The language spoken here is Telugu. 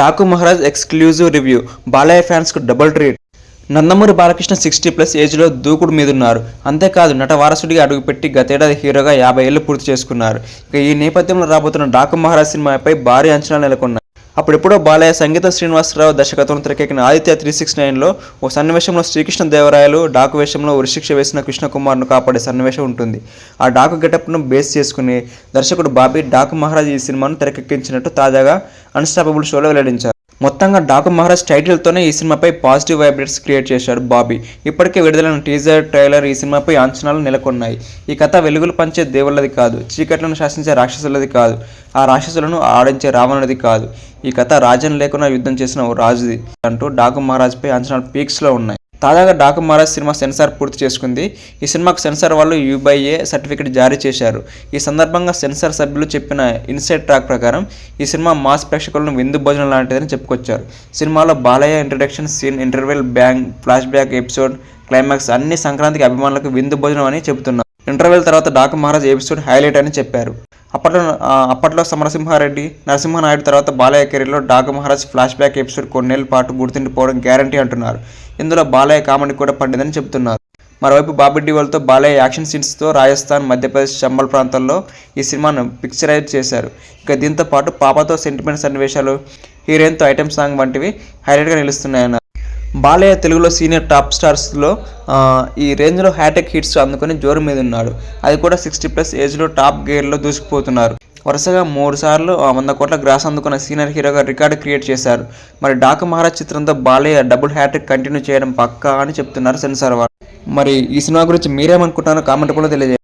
Daaku Maharaj exclusive review. Balayya ఫ్యాన్స్కు double treat. Nandamuri Balakrishna sixty plus ఏజ్లో దూకుడు మీదున్నారు. అంతేకాదు నట వారసుడిగా అడుగుపెట్టి గతేడాది హీరోగా యాభై ఏళ్ళు పూర్తి చేసుకున్నారు. ఇక ఈ నేపథ్యంలో రాబోతున్న డాకు మహారాజ్ సినిమాపై భారీ అంచనాలు నెలకొన్నాయి. అప్పుడెప్పుడో బాలయ్య సంగీత శ్రీనివాసరావు దర్శకత్వం తెరకెక్కిన ఆదిత్య త్రీ సిక్స్ నైన్లో ఓ సన్నివేశంలో శ్రీకృష్ణ దేవరాయలు డాకు వేషంలో ఉరిశిక్ష వేసిన కృష్ణకుమార్ను కాపాడే సన్నివేశం ఉంటుంది. ఆ డాకు గెటప్ను బేస్ చేసుకుని దర్శకుడు బాబీ డాకు మహారాజ్ ఈ సినిమాను తెరకెక్కించినట్టు తాజాగా అన్స్టాపబుల్ షోలో వెల్లడించారు. మొత్తంగా డాకు మహారాజ్ టైటిల్తోనే ఈ సినిమాపై పాజిటివ్ వైబ్రేట్స్ క్రియేట్ చేశాడు బాబీ. ఇప్పటికే విడుదలైన టీజర్ ట్రైలర్ ఈ సినిమాపై అంచనాలు నెలకొన్నాయి. ఈ కథ వెలుగులు పంచే దేవుళ్ళది కాదు చీకట్లను శాసించే రాక్షసులది కాదు ఆ రాక్షసులను ఆడించే రావణుడిది కాదు. ఈ కథ రాజ్యం లేకుండా యుద్ధం చేసిన ఓ రాజుది అంటూ డాకు మహారాజ్పై అంచనాలు పీక్స్లో ఉన్నాయి. తాజాగా డాకు మహారాజ్ సినిమా సెన్సార్ పూర్తి చేసుకుంది. ఈ సినిమాకు సెన్సార్ వాళ్ళు యూబైఏ సర్టిఫికెట్ జారీ చేశారు. ఈ సందర్భంగా సెన్సార్ సభ్యులు చెప్పిన ఇన్సైడ్ ట్రాక్ ప్రకారం ఈ సినిమా మాస్ ప్రేక్షకులను విందు భోజనం లాంటిదని చెప్పుకొచ్చారు. సినిమాలో Balayya introduction scene interval bang flashback episode climax అన్ని సంక్రాంతికి అభిమానులకు విందు భోజనం అని చెబుతున్నారు. ఇంటర్వెల్ తర్వాత డాకు మహారాజ్ ఎపిసోడ్ హైలైట్ అని చెప్పారు. అప్పట్లో అప్పట్లో సమరసింహారెడ్డి నరసింహనాయుడు తర్వాత బాలయ్య కెరీర్లో Daaku Maharaj flash back episode కొన్నేళ్ళ పాటు గుర్తుండిపోవడం గ్యారంటీ అంటున్నారు. ఇందులో బాలయ్య కామెడీ కూడా పండిందని చెబుతున్నారు. మరోవైపు బాబీ డివల్తో బాలయ్య యాక్షన్ సీన్స్తో రాజస్థాన్ మధ్యప్రదేశ్ చంబల్ ప్రాంతాల్లో ఈ సినిమాను పిక్చరైజ్ చేశారు. ఇక దీంతో పాటు పాపతో సెంటిమెంట్ సన్నివేశాలు హీరోయిన్తో ఐటెం సాంగ్ వంటివి హైలైట్గా నిలుస్తున్నాయన్నారు. బాలయ్య తెలుగులో సీనియర్ టాప్ స్టార్స్లో ఈ రేంజ్లో హ్యాటెక్ హిట్స్ అందుకొని జోరు మీద ఉన్నాడు. అది కూడా సిక్స్టీ ప్లస్ ఏజ్లో టాప్ గేర్లో దూసుకుపోతున్నారు. వరుసగా మూడు సార్లు వంద కోట్ల గ్రాస్ అందుకున్న సీనియర్ హీరోగా రికార్డు క్రియేట్ చేశారు. మరి డాకు మహారాజ్ చిత్రంతో బాలయ్య డబుల్ హ్యాట్రిక్ కంటిన్యూ చేయడం పక్కా అని చెప్తున్నారు సెన్సార్ వారు. మరి ఈ సినిమా గురించి మీరేమనుకుంటున్నారో కామెంట్ కూడా తెలియజేయండి.